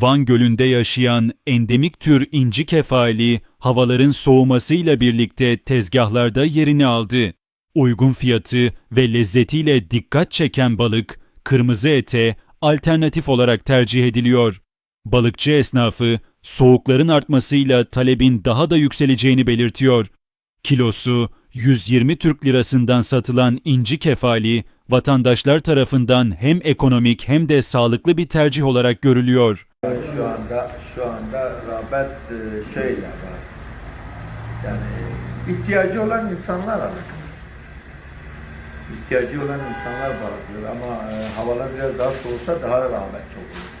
Van Gölü'nde yaşayan endemik tür inci kefali havaların soğumasıyla birlikte tezgahlarda yerini aldı. Uygun fiyatı ve lezzetiyle dikkat çeken balık kırmızı ete alternatif olarak tercih ediliyor. Balıkçı esnafı soğukların artmasıyla talebin daha da yükseleceğini belirtiyor. Kilosu 120 Türk lirasından satılan inci kefali vatandaşlar tarafından hem ekonomik hem de sağlıklı bir tercih olarak görülüyor. Şu anda şu anda rağbet e, şeyle var. Yani ihtiyacı olan insanlar alır. İhtiyacı olan insanlar bakıyor ama e, havalar biraz daha soğusa daha rağbet çok olur.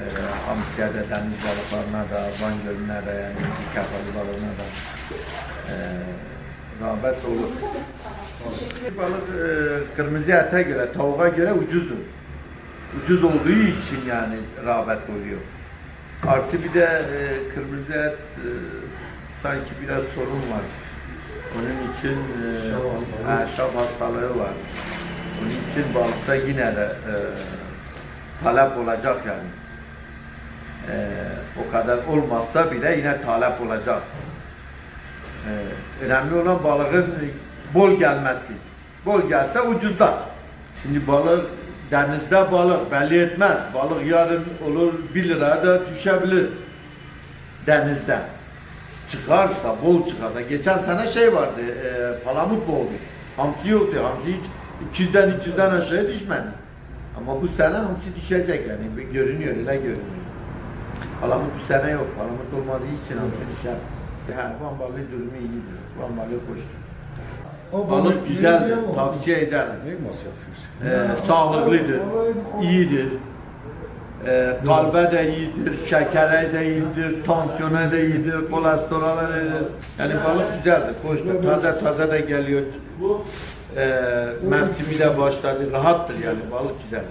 E, Hamsiye'de deniz balıklarına da, Van Gölü'ne de yani kefali balığına da e, rağbet olur. Balık e, kırmızı ete göre, tavuğa göre ucuzdur ucuz olduğu için yani rağbet oluyor. Artı bir de e, kırmızı et e, sanki biraz sorun var. Onun için e, şap hastalığı var. Onun için balıkta yine de e, talep olacak yani. E, o kadar olmazsa bile yine talep olacak. E, önemli olan balığın bol gelmesi. Bol gelse ucuzlar. Şimdi balık denizde balık belli etmez. Balık yarın olur 1 liraya da düşebilir denizde. Çıkarsa, bol çıkarsa. Geçen sene şey vardı, e, palamut boldu. Hamsi yoktu. Hamsi hiç 200'den 300'den aşağıya düşmedi. Ama bu sene hamsi düşecek yani. Bir görünüyor, öyle görünüyor. Palamut bu sene yok. Palamut olmadığı için hamsi düşer. Van balığı durumu iyidir. Van balığı hoştur. O Balık güzeldir, tavsiye ederim. Ee, sağlıklıdır, iyidir. Ee, kalbe de iyidir, şekere de iyidir, tansiyona da iyidir, kolesterola da iyidir. Yani balık güzeldir, hoştur, taze taze de geliyor. Ee, mevsimi de başladı, rahattır yani balık güzeldir.